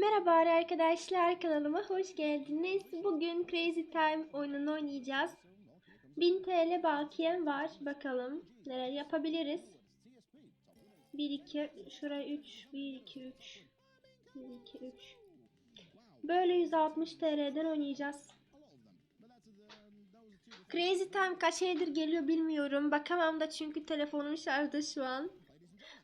Merhaba arkadaşlar kanalıma hoş geldiniz. Bugün Crazy Time oyununu oynayacağız. 1000 TL bakiyem var. Bakalım neler yapabiliriz. 1 2 şuraya 3 1 2 3 1 2 3 Böyle 160 TL'den oynayacağız. Crazy Time kaç aydır geliyor bilmiyorum. Bakamam da çünkü telefonum şarjda şu an.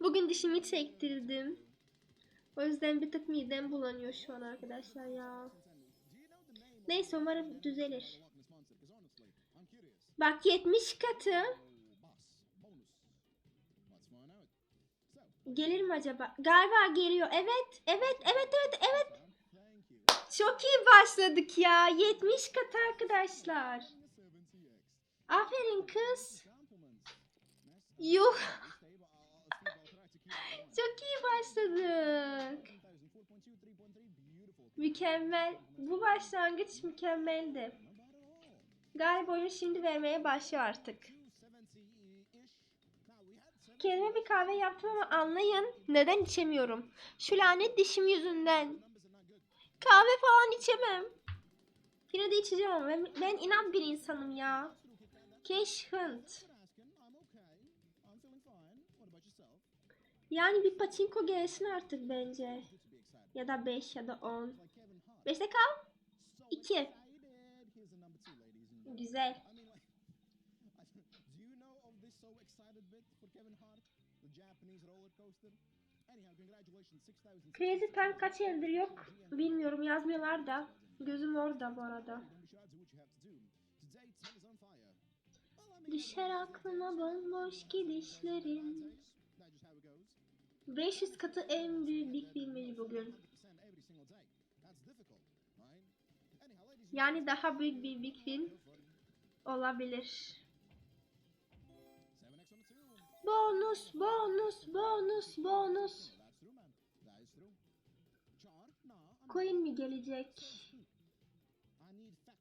Bugün dişimi çektirdim. O yüzden bir tık midem bulanıyor şu an arkadaşlar ya. Neyse umarım düzelir. Bak 70 katı. Gelir mi acaba? Galiba geliyor. Evet. Evet. Evet. Evet. Evet. Çok iyi başladık ya. 70 katı arkadaşlar. Aferin kız. Yuh. Çok iyi başladık. Mükemmel. Bu başlangıç mükemmeldi. Galiba oyun şimdi vermeye başlıyor artık. Kendime bir kahve yaptım ama anlayın neden içemiyorum. Şu lanet dişim yüzünden. Kahve falan içemem. Yine de içeceğim ama ben, ben inan bir insanım ya. Keş hınt. Yani bir paçinko gelsin artık bence. Ya da 5 ya da 10. 5'te kal. 2. Güzel. Crazy Time kaç eldir yok bilmiyorum yazmıyorlar da. Gözüm orada bu arada. Düşer aklıma bomboş gidişlerin. 500 katı en büyük Big Film'miş bugün. Yani daha büyük bir Big Film olabilir. Bonus, bonus, bonus, bonus. Coin mi gelecek?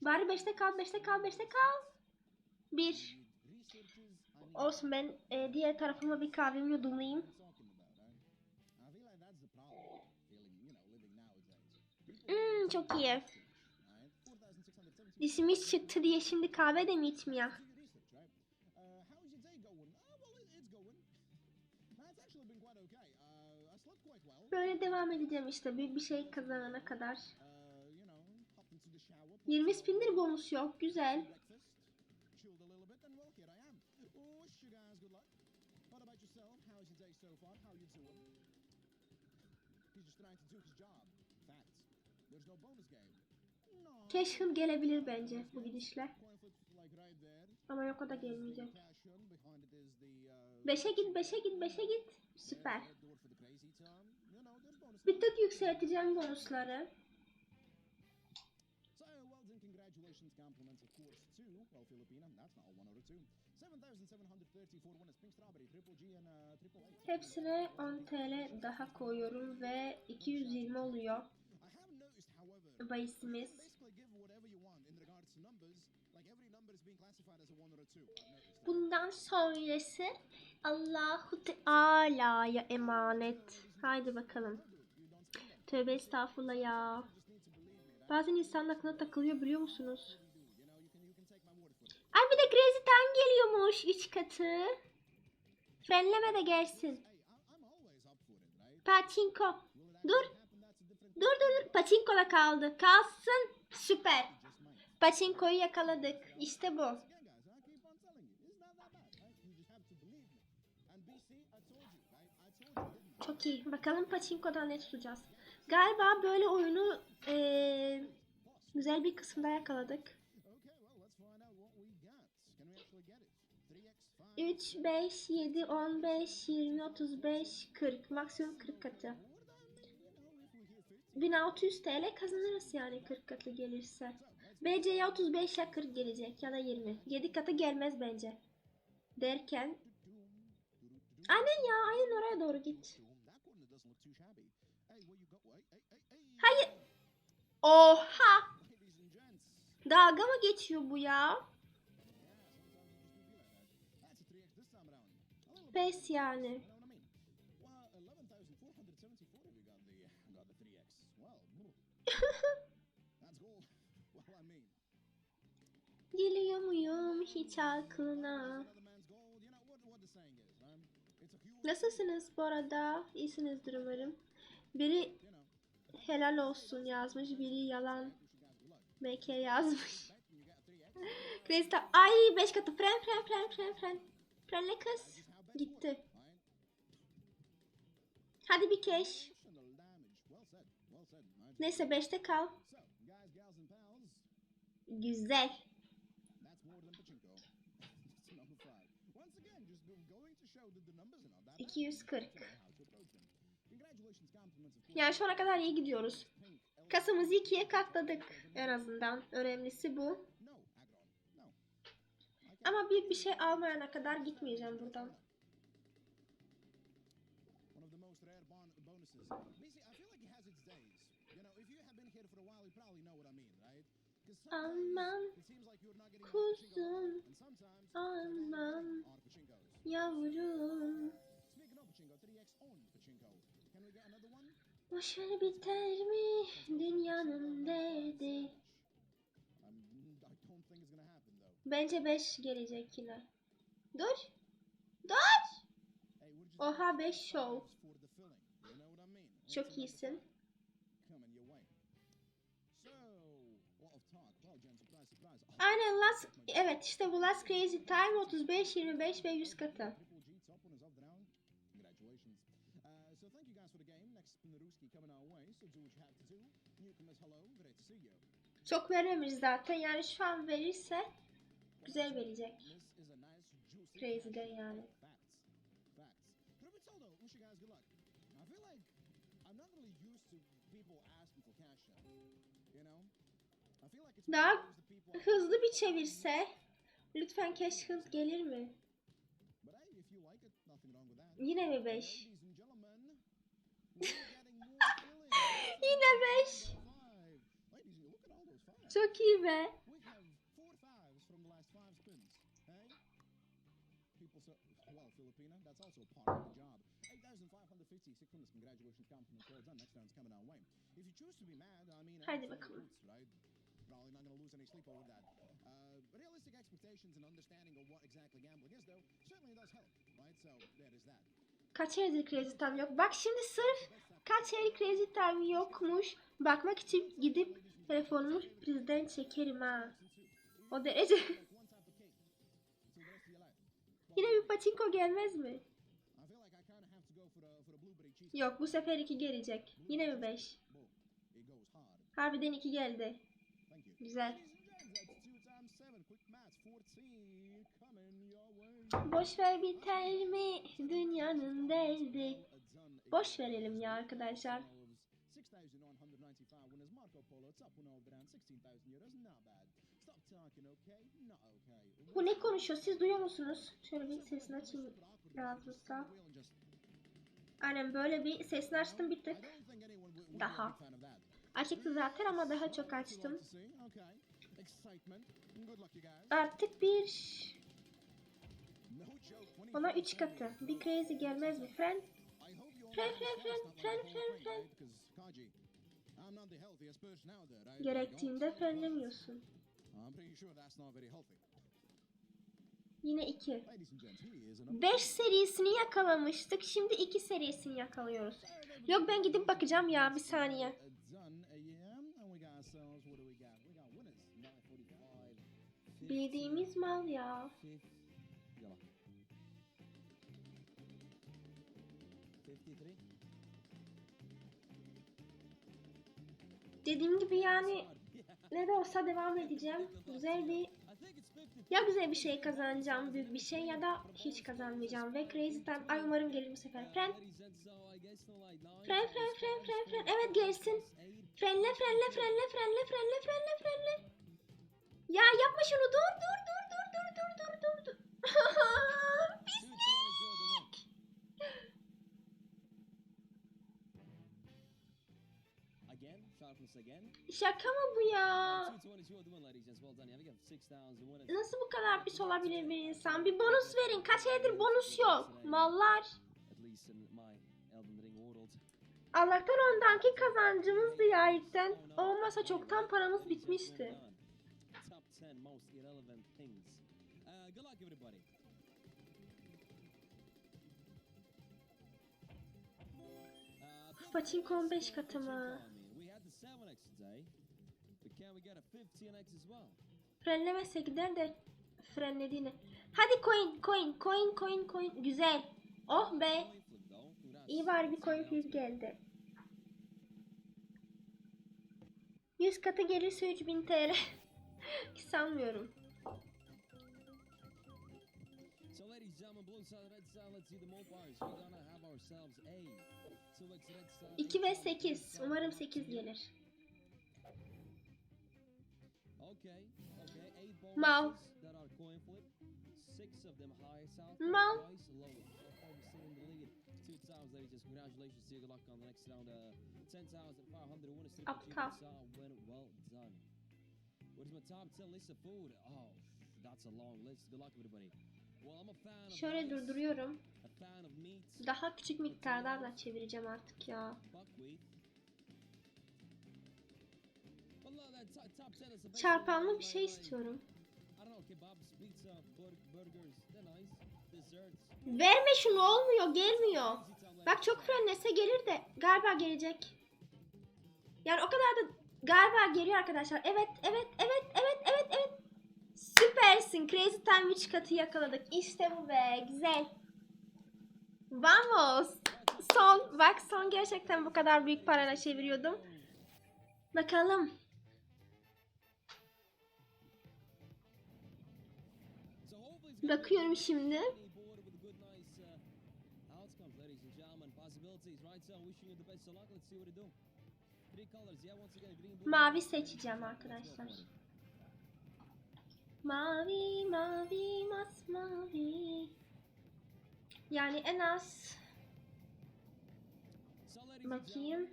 Bari 5'te kal, 5'te kal, 5'te kal. 1. Olsun ben e, diğer tarafıma bir kahvemi yudumlayayım. Hmm, çok iyi. Dişimiz çıktı diye şimdi kahve de mi içmiyor? Böyle devam edeceğim işte büyük bir şey kazanana kadar. 20 spindir bonus yok. Güzel. Cashhun gelebilir bence bu gidişle. Ama yok o da gelmeyecek. 5'e git, 5'e git, 5'e git. Süper. Bir tık yükselteceğim bonusları. Hepsine 10 TL daha koyuyorum ve 220 oluyor. Bahisimiz. Bundan sonrası Allahu Teala'ya emanet. Haydi bakalım. Tövbe estağfurullah ya. Bazen insan aklına takılıyor biliyor musunuz? Ay bir de Crazy Time geliyormuş 3 katı. Frenleme de gelsin. Pachinko. Dur. Dur dur dur. Kaldı. Kalsın. Süper. Pachinko'yu yakaladık. İşte bu. Çok iyi. Bakalım Pachinko'dan ne tutacağız. Galiba böyle oyunu eee, güzel bir kısımda yakaladık. 3, 5, 7, 15, 20, 35, 40. Maksimum 40 katı. 1600 TL kazanırız yani 40 katı gelirse. BC'ye 35 ya 40 gelecek ya da 20. 7 katı gelmez bence. Derken. Aynen ya aynen oraya doğru git. Hayır. Oha. Dalga mı geçiyor bu ya? Pes yani. Geliyor muyum hiç aklına? Nasılsınız bu arada? İyisinizdir umarım. Biri helal olsun yazmış, biri yalan MK yazmış. Krista ay 5 katı fren fren fren fren fren. Frenle kız. Gitti. Hadi bir keş. Neyse 5'te kal. Güzel. 240. Yani şu ana kadar iyi gidiyoruz. Kasımızı ikiye katladık en azından. Önemlisi bu. Ama bir bir şey almayana kadar gitmeyeceğim buradan. Alman kuzum. Alman yavrum. Boşver biter mi? Dünyanın derdi. Bence 5 gelecek yine Dur. Dur. Oha 5 show. Çok iyisin. Aynen last, evet işte bu last crazy time 35, 25 ve 100 katı. Çok veremeyiz zaten yani şu an verirse güzel verecek. Crazy'den yani. Daha hızlı bir çevirse. Lütfen keş hız gelir mi? Yine mi 5? Yine 5. Çok iyi be. well, Filipina. Hadi bakalım probably not going to lose any sleep over that. Uh, realistic expectations and understanding of what exactly gambling is, though, certainly does help, right? So there is that. Kaç yeridir kredi tam yok. Bak şimdi sırf kaç yeri kredi tam yokmuş. Bakmak için gidip telefonumu bizden çekerim ha. O derece. Yine bir patinko gelmez mi? Yok bu sefer iki gelecek. Yine mi beş? Harbiden iki geldi. Güzel. Boş ver biter mi dünyanın derdi. Boş verelim ya arkadaşlar. Bu ne konuşuyor? Siz duyuyor musunuz? Şöyle bir sesini açayım rahatlıkla. Aynen böyle bir sesini açtım bir tık daha. Açıktı zaten ama daha çok açtım. Artık bir... Ona 3 katı. Bir crazy gelmez mi? Friend? Friend, friend, friend, friend, friend, friend. Gerektiğinde frenlemiyorsun. Yine 2. 5 serisini yakalamıştık. Şimdi 2 serisini yakalıyoruz. Yok ben gidip bakacağım ya bir saniye. 945. Bildiğimiz mal ya. Yalla. 53. Dediğim gibi yani ne de olsa devam edeceğim. Güzel bir ya güzel bir şey kazanacağım büyük bir şey ya da hiç kazanmayacağım ve crazy time ay umarım gelir bu sefer. Fren fren fren fren fren fren evet gelsin. Frenle frenle frenle frenle frenle frenle frenle. Ya yapma şunu dur dur dur dur dur dur dur dur dur. Pislik. Şaka mı bu ya? 222 are the win, ladies and gents. Well done. You have got 6,000 winners. Nasıl bu kadar pis olabilir bir insan? Bir bonus verin. Kaç aydır bonus yok. Mallar. Allah'tan ondanki kazancımızdı ya ilkten. Olmasa çoktan paramız bitmişti. Pachinko 15 katı mı? We had the 7x today, but can we get a 15x as well? Frenlemezse gider de frenlediğini. Hadi coin coin coin coin coin. Güzel. Oh be. İyi var bir coin flip geldi. 100 katı gelirse 3000 TL. Sanmıyorum. So ladies and gentlemen, blue side, red side, let's see the multipliers. We're gonna have ourselves a 2x red side. 2 ve 8. Umarım 8 gelir. Mal. Mal. Aptal. Done. Where's my top ten list of food? Oh, that's a long list. Good luck, everybody. Şöyle durduruyorum. Daha küçük miktarlarla çevireceğim artık ya. buckwheat. Well, no, that top- top 10 is a basic Çarpanlı bir şey istiyorum. Verme şunu olmuyor gelmiyor. Bak çok frenlese gelir de galiba gelecek. Yani o kadar da galiba geliyor arkadaşlar. Evet evet evet evet evet evet. Süpersin. Crazy Time 3 katı yakaladık. İşte bu be. Güzel. Vamos. Son. Bak son gerçekten bu kadar büyük parayla çeviriyordum. Bakalım. Bakıyorum şimdi. Mavi seçeceğim arkadaşlar. Mavi mavi masmavi. Yani en az bakayım.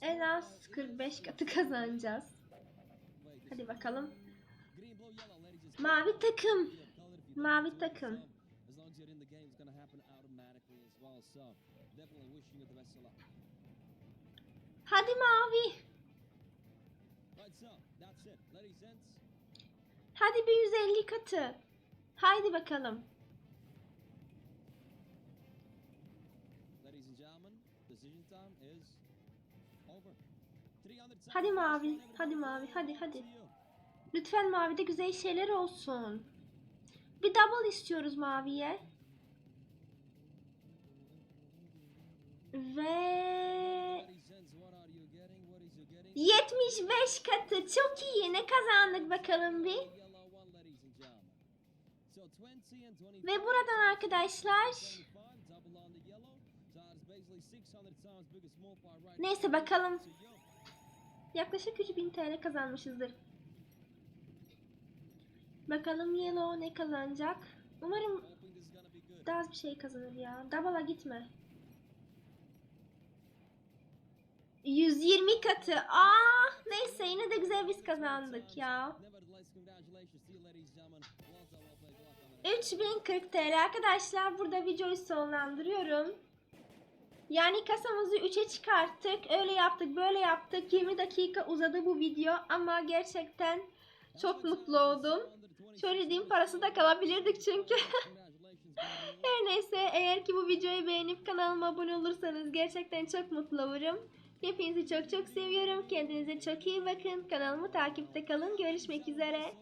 En az is- 45 katı kazanacağız. Hadi bakalım. Mavi takım. Mavi takım. Hadi mavi. Right, so that's it, ladies and gents. Hadi bir 150 katı. Haydi bakalım. Ladies and gentlemen, decision time is over. 300 Hadi mavi, hadi mavi, hadi, hadi. Lütfen mavide güzel şeyler olsun. Bir double istiyoruz maviye. Ve Ladies and gents, what are you getting? What is you getting? 75 katı. Çok iyi. Ne kazandık bakalım bir. Small part right neyse bakalım. Yaklaşık 3000 TL kazanmışızdır. Bakalım Yellow ne kazanacak. Umarım daha az bir şey kazanır ya. Double'a gitme. 120 katı. Aa, neyse yine de güzel biz kazandık ya. 3040 TL arkadaşlar burada videoyu sonlandırıyorum. Yani kasamızı 3'e çıkarttık. Öyle yaptık böyle yaptık. 20 dakika uzadı bu video ama gerçekten çok mutlu oldum. Söylediğim parası da kalabilirdik çünkü. Her neyse eğer ki bu videoyu beğenip kanalıma abone olursanız gerçekten çok mutlu olurum. Hepinizi çok çok seviyorum. Kendinize çok iyi bakın. Kanalımı takipte kalın. Görüşmek üzere.